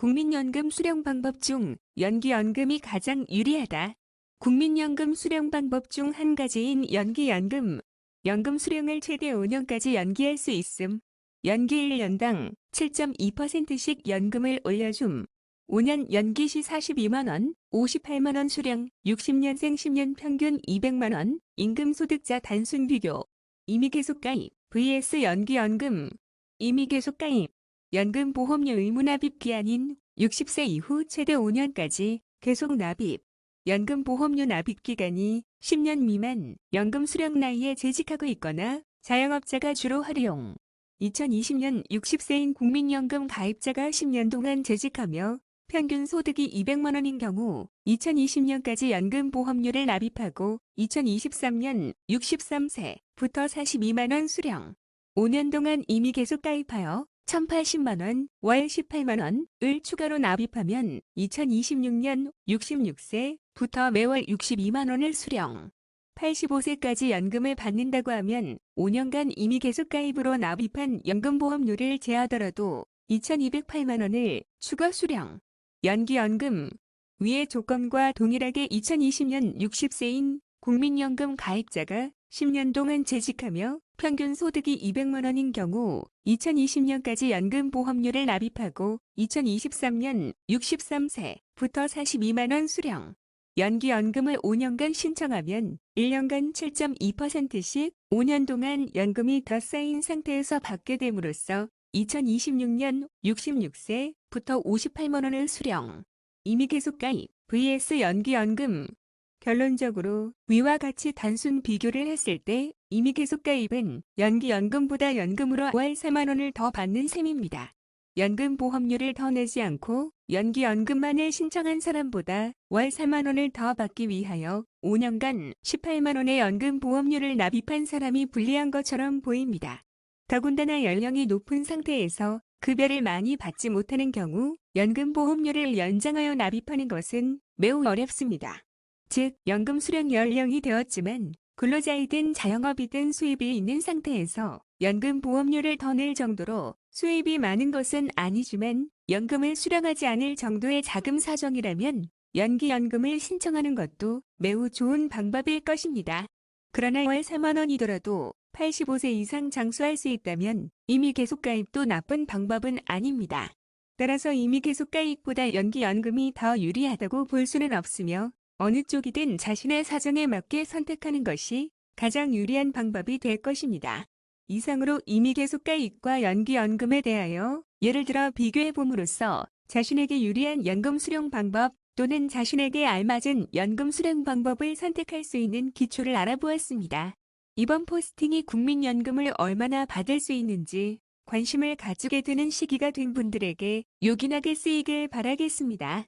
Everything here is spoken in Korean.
국민연금 수령 방법 중 연기연금이 가장 유리하다. 국민연금 수령 방법 중 한 가지인 연기연금. 연금 수령을 최대 5년까지 연기할 수 있음. 연기 1년당 7.2%씩 연금을 올려줌. 5년 연기 시 42만원, 58만원 수령, 60년생 10년 평균 200만원, 임금소득자 단순 비교. 이미 계속 가입, vs 연기연금. 이미 계속 가입. 연금보험료 의무납입 기 한인 60세 이후 최대 5년까지 계속 납입. 연금보험료 납입 기간이 10년 미만 연금 수령 나이에 재직하고 있거나 자영업자가 주로 활용. 2020년 60세인 국민연금 가입자가 10년 동안 재직하며 평균 소득이 200만 원인 경우 2020년까지 연금보험료를 납입하고 2023년 63세부터 42만 원 수령. 5년 동안 이미 계속 가입하여 1,080만 원, 월 18만 원을 추가로 납입하면 2026년 66세부터 매월 62만 원을 수령. 85세까지 연금을 받는다고 하면 5년간 이미 계속 가입으로 납입한 연금보험료를 제하더라도 2,208만 원을 추가 수령. 연기연금 위의 조건과 동일하게 2020년 60세인 국민연금 가입자가 10년 동안 재직하며 평균 소득이 200만 원인 경우 2020년까지 연금 보험료를 납입하고 2023년 63세부터 42만 원 수령. 연기 연금을 5년간 신청하면 1년간 7.2%씩 5년 동안 연금이 더 쌓인 상태에서 받게 됨으로써 2026년 66세부터 58만 원을 수령. 이미 계속 가입 vs 연기연금. 결론적으로 위와 같이 단순 비교를 했을 때 이미 계속 가입은 연기연금보다 연금으로 월 4만 원을 더 받는 셈입니다. 연금 보험료를 더 내지 않고 연기연금만을 신청한 사람보다 월 4만 원을 더 받기 위하여 5년간 18만 원의 연금 보험료를 납입한 사람이 불리한 것처럼 보입니다. 더군다나 연령이 높은 상태에서 급여를 많이 받지 못하는 경우 연금 보험료를 연장하여 납입하는 것은 매우 어렵습니다. 즉, 연금 수령 연령이 되었지만 근로자이든 자영업이든 수입이 있는 상태에서 연금 보험료를 더 낼 정도로 수입이 많은 것은 아니지만 연금을 수령하지 않을 정도의 자금 사정이라면 연기연금을 신청하는 것도 매우 좋은 방법일 것입니다. 그러나 월 4만 원이더라도 85세 이상 장수할 수 있다면 이미 계속 가입도 나쁜 방법은 아닙니다. 따라서 이미 계속 가입보다 연기연금이 더 유리하다고 볼 수는 없으며 어느 쪽이든 자신의 사정에 맞게 선택하는 것이 가장 유리한 방법이 될 것입니다. 이상으로 이미 계속 가입과 연기 연금에 대하여 예를 들어 비교해 봄으로써 자신에게 유리한 연금 수령 방법 또는 자신에게 알맞은 연금 수령 방법을 선택할 수 있는 기초를 알아보았습니다. 이번 포스팅이 국민연금을 얼마나 받을 수 있는지 관심을 가지게 되는 시기가 된 분들에게 요긴하게 쓰이길 바라겠습니다.